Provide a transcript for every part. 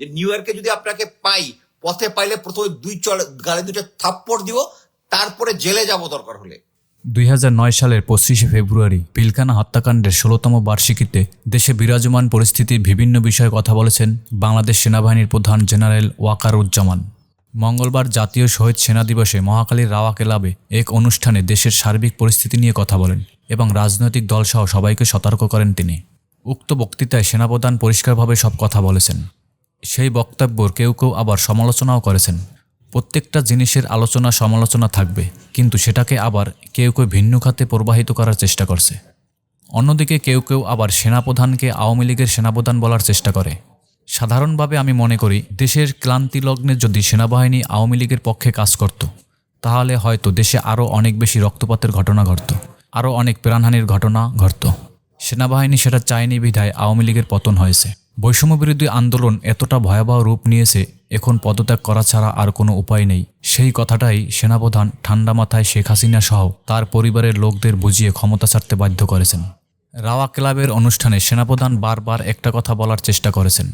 যে নিউ ইয়র্কে যদি আপনাকে পাই, পথে পাইলে প্রথমে দুই চল গালে দুটো থাপ্পড় দিব, তারপরে জেলে যাব দরকার হলে। দুই নয় সালের পঁচিশে ফেব্রুয়ারি পিলকানা হত্যাকাণ্ডের ষোলোতম বার্ষিকীতে দেশে বিরাজমান পরিস্থিতির বিভিন্ন বিষয়ে কথা বলেছেন বাংলাদেশ সেনাবাহিনীর প্রধান জেনারেল ওয়াকারুজ্জামান। মঙ্গলবার জাতীয় শহীদ সেনা দিবসে মহাকালীর রাওয়া ক্লাবে এক অনুষ্ঠানে দেশের সার্বিক পরিস্থিতি নিয়ে কথা বলেন এবং রাজনৈতিক দলসহ সবাইকে সতর্ক করেন তিনি। উক্ত বক্তৃতায় সেনাপ্রধান পরিষ্কারভাবে সব কথা বলেছেন। সেই বক্তব্যর কেউ কেউ আবার সমালোচনাও করেছেন। প্রত্যেকটা জিনিসের আলোচনা সমালোচনা থাকবে, কিন্তু সেটাকে আবার কেউ কেউ ভিন্ন খাতে প্রবাহিত করার চেষ্টা করছে। অন্যদিকে কেউ কেউ আবার সেনাপ্রধানকে আওয়ামী লীগের সেনাপ্রধান বলার চেষ্টা করে। সাধারণভাবে আমি মনে করি, দেশের ক্লান্তি লগ্নে যদি সেনাবাহিনী আওয়ামী লীগের পক্ষে কাজ করত, তাহলে হয়তো দেশে আরও অনেক বেশি রক্তপাতের ঘটনা ঘটত, আরও অনেক প্রাণহানির ঘটনা ঘটত। সেনাবাহিনী সেটা চায়নি বিধায় আওয়ামী লীগের পতন হয়েছে। বৈষম্য বিরোধী আন্দোলন এতটা ভয়াবহ রূপ নিয়েছে, এখন পদত্যাগ করা ছাড়া আর কোনো উপায় নেই। সেই কথাটাই সেনাপ্রধান ঠান্ডা মাথায় শেখ হাসিনা সহ তার পরিবারের লোকদের বুঝিয়ে ক্ষমতা ছাড়তে বাধ্য করেছেন। রাওয়া ক্লাবের অনুষ্ঠানে সেনাপ্রধান বারবার একটা কথা বলার চেষ্টা করেছেন।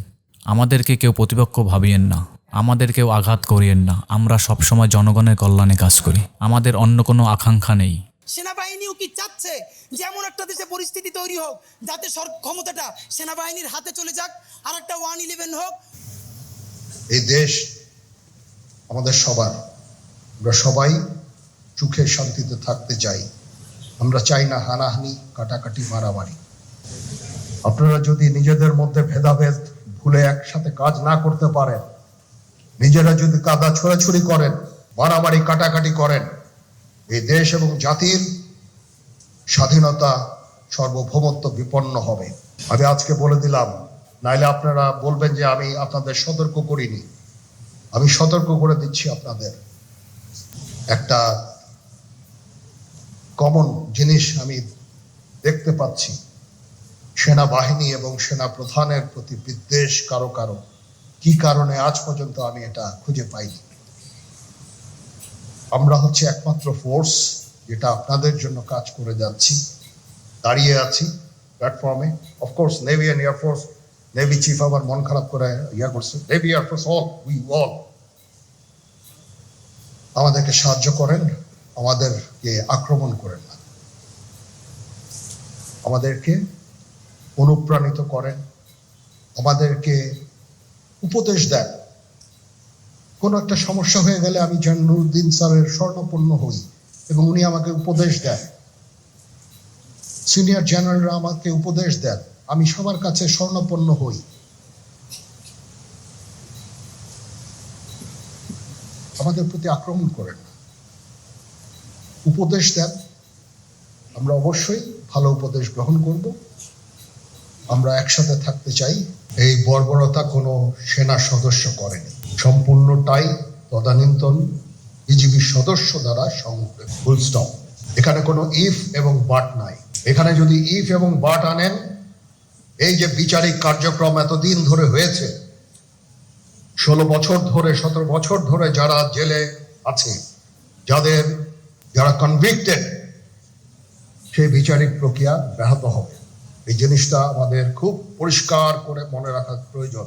আমাদেরকে কেউ প্রতিপক্ষ ভাবিয়েন না। আমাদের কেউ আঘাত করিয়েন না। আমরা সবসময় জনগণের কল্যাণে কাজ করি। আমাদের অন্য কোনো আকাঙ্ক্ষা নেই। সেনাবাহিনীও কি চাচ্ছে যে এমন একটা দেশে পরিস্থিতি তৈরি হোক, যাতে সর ক্ষমতাটা সেনাবাহিনীর হাতে চলে যাক আর একটা ওয়ান ইলেভেন হোক? এই দেশ আমাদের সবার। আমরা সবাই সুখে শান্তিতে থাকতে চাই। আমরা চাই না হানাহানি, কাটাকাটি, মারামারি। আপনারা যদি নিজেদের মধ্যে ভেদাভেদ ভুলে একসাথে কাজ না করতে পারেন, নিজেরা যদি কাদা ছোড়াছুড়ি করেন, মারামারি, কাটাকাটি করেন এই দেশ এবং জাতির স্বাধীনতা সর্বভৌমত্ব বিপন্ন হবে। আমি আজকে বলে দিলাম, নাইলে আপনারা বলবেন যে আমি আপনাদের সতর্ক করিনি। আমি সতর্ক করে দিচ্ছি আপনাদের। একটা কমন জিনিস আমি দেখতে পাচ্ছি, সেনাবাহিনী এবং সেনা প্রধানের প্রতি বিদ্বেষ কারও কারও। কি কারণে আজ পর্যন্ত আমি এটা খুঁজে পাইনি? আমরা হচ্ছে একমাত্র ফোর্স যেটা আপনাদের জন্য কাজ করে যাচ্ছি, দাঁড়িয়ে আছি প্ল্যাটফর্মে of course navy and air force navy chief আবার মন খারাপ করে ইয়া করছে। Navy air force all we all আমাদেরকে সাহায্য করেন, আমাদেরকে আক্রমণ করেন না। আমাদেরকে অনুপ্রাণিত করেন, আমাদেরকে উপদেশ দেন। কোনো একটা সমস্যা হয়ে গেলে আমি যেন নুরুদ্দিন স্যারের স্বর্ণপূর্ণ হই এবং উনি আমাকে উপদেশ দেন। সিনিয়র জেনারেলরা আমাকে উপদেশ দেন, আমি সবার কাছে স্বর্ণপন্ন হই। আমাদের প্রতি আক্রমণ করেন। উপদেশ দেন, আমরা অবশ্যই ভালো উপদেশ গ্রহণ করব। আমরা একসাথে থাকতে চাই। এই বর্বরতা কোনো সেনা সদস্য করেনি। সম্পূর্ণটাই তদানীন্তন বিজিবি সদস্য দ্বারা সংঘটিত ফুল স্টপ এখানে কোনো ইফ এবং বাট নাই। এখানে যদি ইফ এবং বাট আনেন, এই যে বিচারিক কার্যক্রম এতদিন ধরে হয়েছে, ষোলো বছর ধরে, সতেরো বছর ধরে যারা জেলে আছে, যাদের, যারা কনভিক্টেড সেই বিচারিক প্রক্রিয়া ব্যাহত হবে। এই জিনিসটা আমাদের খুব পরিষ্কার করে মনে রাখা প্রয়োজন।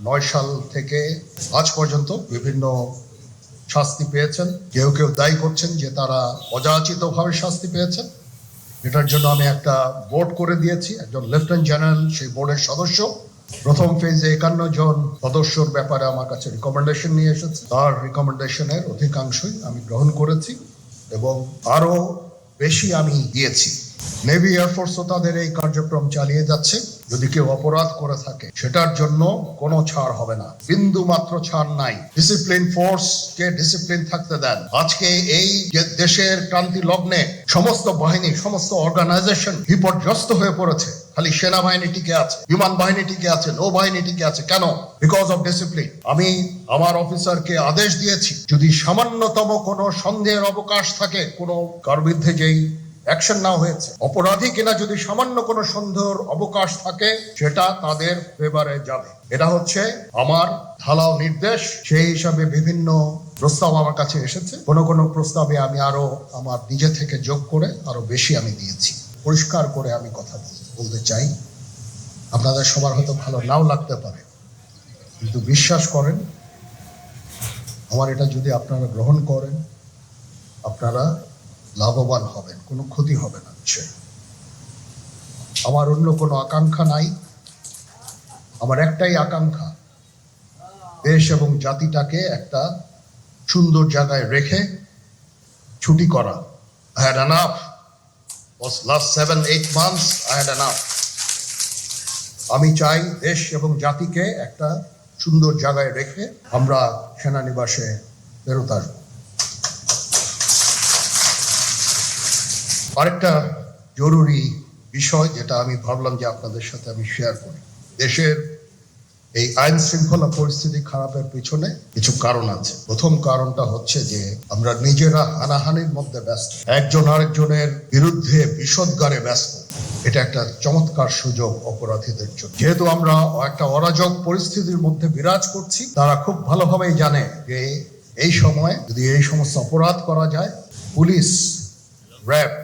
নয় সাল থেকে আজ পর্যন্ত বিভিন্ন শাস্তি পেয়েছেন। কেউ কেউ দায়ী করছেন যে তারা অযাচিতভাবে শাস্তি পেয়েছেন। এটার জন্য আমি একটা বোর্ড করে দিয়েছি। একজন লেফটেন্যান্ট জেনারেল, সেই বোর্ডের সদস্য। প্রথম ফেজে একান্ন জন সদস্যর ব্যাপারে আমার কাছে রিকমেন্ডেশন নিয়ে এসেছে। তার রিকমেন্ডেশনের অধিকাংশই আমি গ্রহণ করেছি এবং আরও বেশি আমি দিয়েছি। নেভি এয়ারফোর্সও তাদের এই কার্যক্রম চালিয়ে যাচ্ছে। যদি কেউ অপরাধ করে থাকে, সেটার জন্য কোনো ছাড় হবে না। বিন্দু মাত্র ছাড় নাই। ডিসিপ্লিন ফোর্স কে ডিসিপ্লিন থাকতে দেন। আজকে এই দেশের ক্রান্তি লগ্নে সমস্ত বাহিনী, সমস্ত অর্গানাইজেশন বিপর্যস্ত হয়ে পড়েছে। খালি সেনাবাহিনী টিকে আছে, বিমান বাহিনী টিকে আছে, নৌবাহিনী টিকে আছে। কেন? বিকজ অফ ডিসিপ্লিন আমি আমার অফিসারকে আদেশ দিয়েছি, যদি সামান্যতম কোনো সন্দেহের অবকাশ থাকে, কোনো কার বিরুদ্ধে যেই অ্যাকশন না হয়েছে। অপরাধী কিনা যদি সামান্য কোনো সন্দেহের অবকাশ থাকে, সেটা তাদের ফেভারে যাবে। এটা হচ্ছে আমার ঢালাও নির্দেশ। সেই হিসাবে বিভিন্ন প্রস্তাব আমার কাছে এসেছে। কোন কোন প্রস্তাবে আমি আরও আমার নিজে থেকে যোগ করে আরও বেশি আমি দিয়েছি। পরিষ্কার করে আমি কথা বল- বলতে চাই। আপনাদের সবার হয়তো ভালো নাও লাগতে পারে। কিন্তু বিশ্বাস করেন, আমার এটা যদি আপনারা গ্রহণ করেন, আপনারা লাভবান হবেন কোনো ক্ষতি হবে না নিশ্চয়ই আমার অন্য কোনো আকাঙ্ক্ষা নাই আমার একটাই আকাঙ্ক্ষা দেশ এবং জাতিটাকে একটা সুন্দর জায়গায় রেখে ছুটি করা I had enough. Was last seven, eight months. আমি চাই দেশ এবং জাতিকে একটা সুন্দর জায়গায় রেখে আমরা সেনানিবাসে ফেরত আসব আরেকটা জরুরি বিষয় যেটা আমি ভাবলাম যে আপনাদের সাথে আমি শেয়ার করি। দেশের এই আইন শৃঙ্খলা পরিস্থিতি খারাপের পিছনে কিছু কারণ আছে। প্রথম কারণটা হচ্ছে যে আমরা নিজেরা হানাহানির মধ্যে ব্যস্ত। একজন আরেকজনের বিরুদ্ধে বিষদগারে ব্যস্ত। এটা একটা চমৎকার সুযোগ অপরাধীদের জন্য। যেহেতু আমরা একটা অরাজক পরিস্থিতির মধ্যে বিরাজ করছি, তারা খুব ভালোভাবেই জানে যে এই সময় যদি এই সমস্ত অপরাধ করা যায়, police, RAB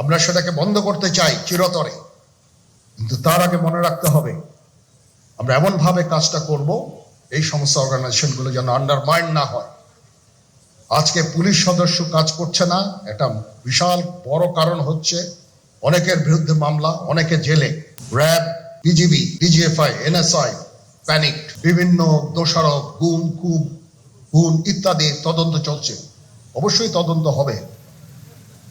আমরা সেটাকে বন্ধ করতে চাই চিরতরে। কিন্তু তার আগে মনে রাখতে হবে, আমরা এমনভাবে কাজটা করব, এই সমস্ত অর্গানাইজেশনগুলো যেন আন্ডারমাইন্ড না হয়। আজকে পুলিশ সদস্য কাজ করছে না এটা বিশাল বড় কারণ হচ্ছে অনেকের বিরুদ্ধে মামলা, অনেকে জেলে। RAB BGB DGFI NSI panic বিভিন্ন দোষারোপ, গুম কুম খুন ইত্যাদি তদন্ত চলছে। অবশ্যই তদন্ত হবে।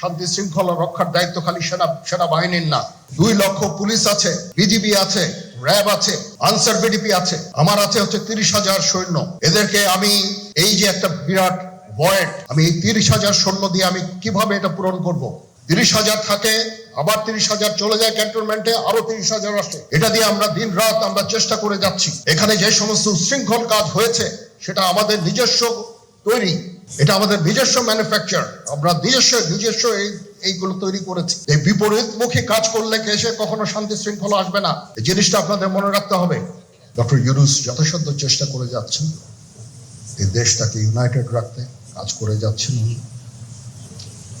শান্তি শৃঙ্খলা রক্ষার দায়িত্ব খালি সেনা সেনাবাহিনীর না। দুই লক্ষ পুলিশ আছে, বিজিবি আছে, র্যাব আছে, আনসার বিডিপি আছে। আমার আছে হচ্ছে তিরিশ হাজার সৈন্য। এদেরকে আমি এই যে একটা বিরাট আমি এই তিরিশ হাজার সৈন্য দিয়ে আমি কীভাবে এটা পূরণ করব? তিরিশ হাজার থাকে, আবার তিরিশ হাজার চলে যায় ক্যান্টনমেন্টে, আরও তিরিশ হাজার আসে। এটা দিয়ে আমরা দিন রাত আমরা চেষ্টা করে যাচ্ছি। এখানে যে সমস্ত উশৃঙ্খল কাজ হয়েছে, সেটা আমাদের নিজস্ব তৈরি। এটা আমাদের নিজস্ব ম্যানুফ্যাকচার আমরা নিজস্ব নিজস্ব এই, এইগুলো তৈরি করেছি। এই বিপরীতমুখী কাজ করলে এসে কখনো শান্তি শৃঙ্খলা আসবে না? এই জিনিসটা আপনাদের মনে রাখতে হবে। ডক্টর ইউনুস যথাসাধ্য চেষ্টা করে যাচ্ছেন। এই দেশটাকে ইউনাইটেড রাখতে কাজ করে যাচ্ছেন উনি।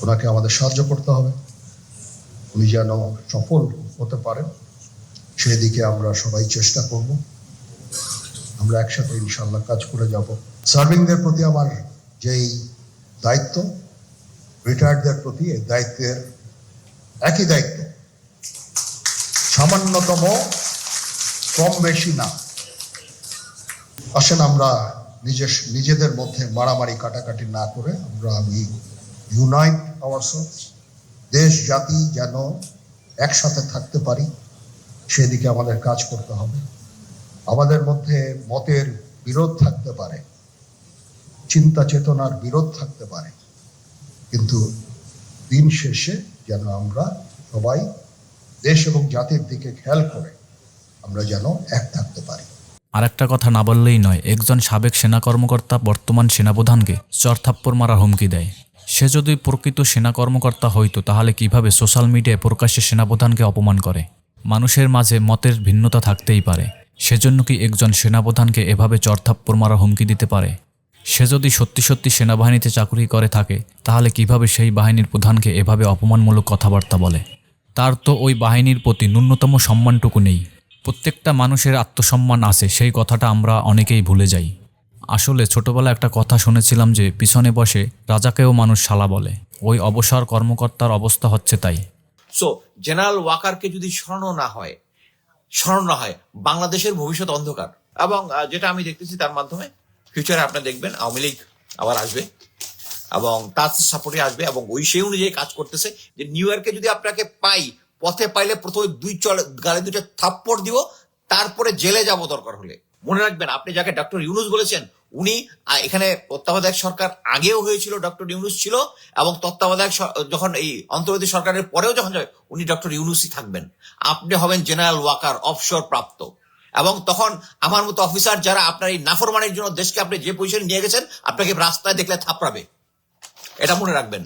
ওনাকে আমাদের সাহায্য করতে হবে। উনি যেন সফল হতে পারেন। সেদিকে আমরা সবাই চেষ্টা করব। আমরা একসাথে ইনশাল্লাহ কাজ করে যাব। সার্ভিংদের প্রতি আমার যেই দায়িত্ব রিটায়ার্ডদের প্রতি এই দায়িত্বের একই দায়িত্ব। সামান্যতম, কম বেশি না। আসেন আমরা নিজের, নিজেদের মধ্যে মারামারি কাটাকাটি না করে আমরা আমি ইউনাইট আওয়ারসেলস দেশ, জাতি যেন একসাথে থাকতে পারি, সেদিকে আমাদের কাজ করতে হবে। আমাদের মধ্যে মতের বিরোধ থাকতে পারে। চিন্তা চেতনার বিরোধ থাকতে পারে। কিন্তু দিন শেষে যেন আমরা সবাই দেশ এবং জাতির দিকে খেয়াল করে আমরা যেন এক থাকতে পারি। আর একটা কথা না বললেই নয়, একজন সাবেক সেনা কর্মকর্তা বর্তমান সেনাপ্রধানকে চরথাপ্পড় মারা হুমকি দেয়। সে যদি প্রকৃত সেনা কর্মকর্তা হইতো তাহলে কীভাবে সোশ্যাল মিডিয়ায় প্রকাশ্যে সেনাপ্রধানকে অপমান করে? মানুষের মাঝে মতের ভিন্নতা থাকতেই পারে। সেজন্য কি একজন সেনাপ্রধানকে এভাবে চরথাপ্পড় মারা হুমকি দিতে পারে? সে যদি সত্যি সত্যি সেনাবাহিনীতে চাকরি করে থাকে, তাহলে কীভাবে সেই বাহিনীর প্রধানকে এভাবে অপমানমূলক কথাবার্তা বলে? তার তো ওই বাহিনীর প্রতি ন্যূনতম সম্মানটুকু নেই। প্রত্যেকটা মানুষের আত্মসম্মান আছে, সেই কথাটা আমরা অনেকেই ভুলে যাই। আসলে ছোটবেলা একটা কথা শুনেছিলাম যে, পিছনে বসে রাজাকেও মানুষ শালা বলে। ওই অবসর কর্মকর্তার অবস্থা হচ্ছে তাই। সো জেনারেল ওয়াকারকে যদি স্মরণ না হয়, স্মরণ না হয়, বাংলাদেশের ভবিষ্যৎ অন্ধকার। এবং যেটা আমি দেখতেছি তার মাধ্যমে ফিউচারে আপনি দেখবেন আওয়ামী লীগ আবার আসবে এবং তার সাপোর্টে আসবে এবং ওই সেই অনুযায়ী কাজ করতেছে যে নিউ ইয়র্কে যদি আপনাকে পাই, পথে পাইলে প্রথমে দুই চল, গালে দুটো থাপ্পড় দিব, তারপরে জেলে যাব দরকার হলে। মনে রাখবেন, আপনি যাকে ডক্টর ইউনুস বলেছেন, উনি এখানে তত্ত্বাবধায়ক সরকার আগেও হয়েছিল ডক্টর ইউনুস ছিল এবং তত্ত্বাবধায়ক যখন এই অন্তর্বর্তী সরকারের পরেও যখন যাবে, উনি ডক্টর ইউনুসই থাকবেন। আপনি হবেন জেনারেল ওয়াকার অবসর প্রাপ্ত। এবং তখন আমার মতো অফিসার যারা আপনার এই নাফরমানির জন্য দেশকে আপনি যে পজিশন নিয়ে গেছেন, আপনাকে রাস্তায় দেখলে থাপড়াবে। এটা মনে রাখবেন।